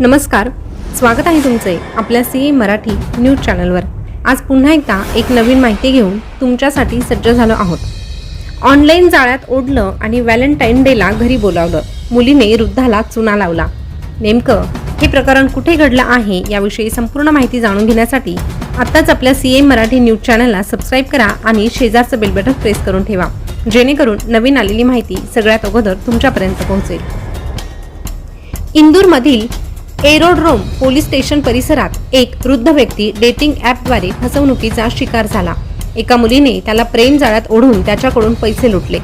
नमस्कार स्वागत आहे तुमचे आपल्या सी ए मराठी न्यूज चॅनलवर. आज पुन्हा एकदा एक नवीन माहिती घेऊन तुमच्यासाठी सज्ज झालो आहोत. ऑनलाईन जाळ्यात ओढलं आणि व्हॅलेंटाईन डेला घरी बोलावलं. मुलीने वृद्धाला चुना लावला. नेमकं हे प्रकरण कुठे घडलं आहे याविषयी संपूर्ण माहिती जाणून घेण्यासाठी आत्ताच आपल्या सी ए मराठी न्यूज चॅनलला सबस्क्राईब करा आणि शेजारचं बेल बटन प्रेस करून ठेवा. जेणेकरून नवीन आलेली माहिती सगळ्यात अगोदर तुमच्यापर्यंत पोहोचेल. इंदूरमधील एरोड्रोम पोलीस स्टेशन परिसरात एक वृद्ध व्यक्ती डेटिंग ॲपद्वारे फसवणुकीचा शिकार झाला. एका मुलीने त्याला प्रेम जाळ्यात ओढून त्याच्याकडून पैसे लुटले.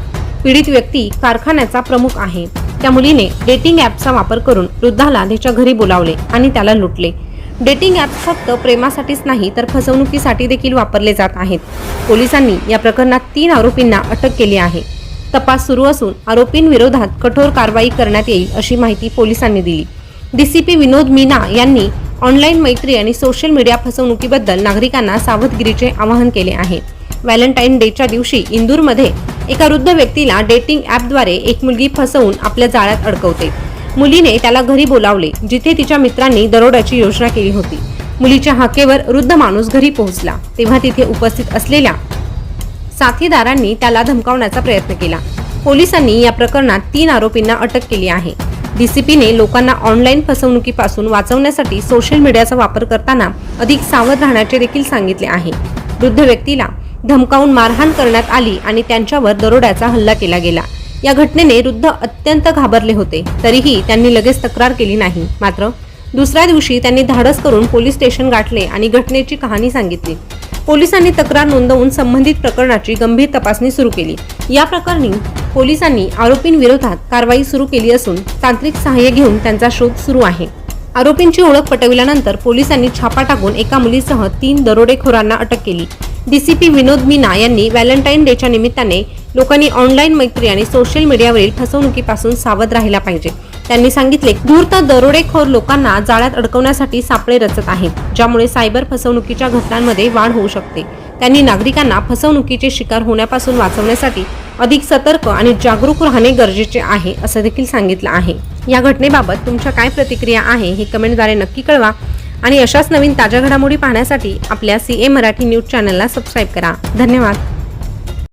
पीडित व्यक्ती कारखान्याचा प्रमुख आहे. त्या मुलीने डेटिंग ॲपचा वापर करून वृद्धाला त्याच्या घरी बोलावले आणि त्याला लुटले. डेटिंग ॲप फक्त प्रेमासाठीच नाही तर फसवणुकीसाठी देखील वापरले जात आहेत. पोलिसांनी या प्रकरणात तीन आरोपींना अटक केली आहे. तपास सुरू असून आरोपींविरोधात कठोर कारवाई करण्यात येईल अशी माहिती पोलिसांनी दिली. डीसीपी विनोद मीना यांनी ऑनलाईन मैत्री आणि सोशल मीडिया फसवणुकीबद्दल नागरिकांना सावधगिरीचे आवाहन केले आहे. व्हॅलेंटाईन डेच्या दिवशी इंदूरमध्ये एका वृद्ध व्यक्तीला डेटिंग ॲपद्वारे एक मुलगी फसवून आपल्या जाळ्यात अडकवते. मुलीने त्याला घरी बोलावले जिथे तिच्या मित्रांनी दरोड्याची योजना केली होती. मुलीच्या हाकेवर वृद्ध माणूस घरी पोहोचला. तेव्हा तिथे उपस्थित असलेल्या साथीदारांनी त्याला धमकावण्याचा प्रयत्न केला. पोलिसांनी या प्रकरणात तीन आरोपींना अटक केली आहे. डीसीपीने लोकांना ऑनलाईन फसवणुकीपासून वाचवण्यासाठी सोशल मीडियाचा वापर करताना अधिक सावध राहण्याचे देखील सांगितले आहे. वृद्ध व्यक्तीला धमकावून मारहाण करण्यात आली आणि त्यांच्यावर दरोड्याचा हल्ला केला गेला. या घटनेने वृद्ध अत्यंत घाबरले होते. तरीही त्यांनी लगेच तक्रार केली नाही. मात्र दुसऱ्या दिवशी त्यांनी धाडस करून पोलीस स्टेशन गाठले आणि घटनेची कहाणी सांगितली. पोलिसांनी तक्रार नोंदवून संबंधित प्रकरणाची गंभीर तपासणी सुरू केली. या प्रकरणी पोलिसांनी आरोपींविरोधात कारवाई सुरू केली असून तांत्रिक सहाय्य घेऊन त्यांचा शोध सुरू आहे. आरोपींची ओळख पटविल्यानंतर पोलिसांनी छापा टाकून एका मुलीसह तीन दरोडेखोरांना अटक केली. डीसीपी विनोद मीना यांनी व्हॅलेंटाईन डेच्या निमित्ताने लोकांनी ऑनलाईन मैत्री आणि सोशल मीडियावरील फसवणुकीपासून सावध राहिला पाहिजे. त्यांनी सांगितले धूर्त दरोडेखोर लोकांना जाळ्यात अडकवण्यासाठी सापळे रचत आहेत ज्यामुळे सायबर फसवणुकीच्या घटनांमध्ये वाढ होऊ शकते. त्यांनी नागरिकांना फसवणुकीचे शिकार होण्यापासून वाचवण्यासाठी अधिक सतर्क आणि जागरूक राहणे गरजेचे आहे असं देखील सांगितलं आहे. या घटनेबाबत तुमच्या काय प्रतिक्रिया आहे हे कमेंटद्वारे नक्की कळवा आणि अशाच नवीन ताज्या घडामोडी पाहण्यासाठी आपल्या सी ए मराठी न्यूज चॅनलला सबस्क्राईब करा. धन्यवाद.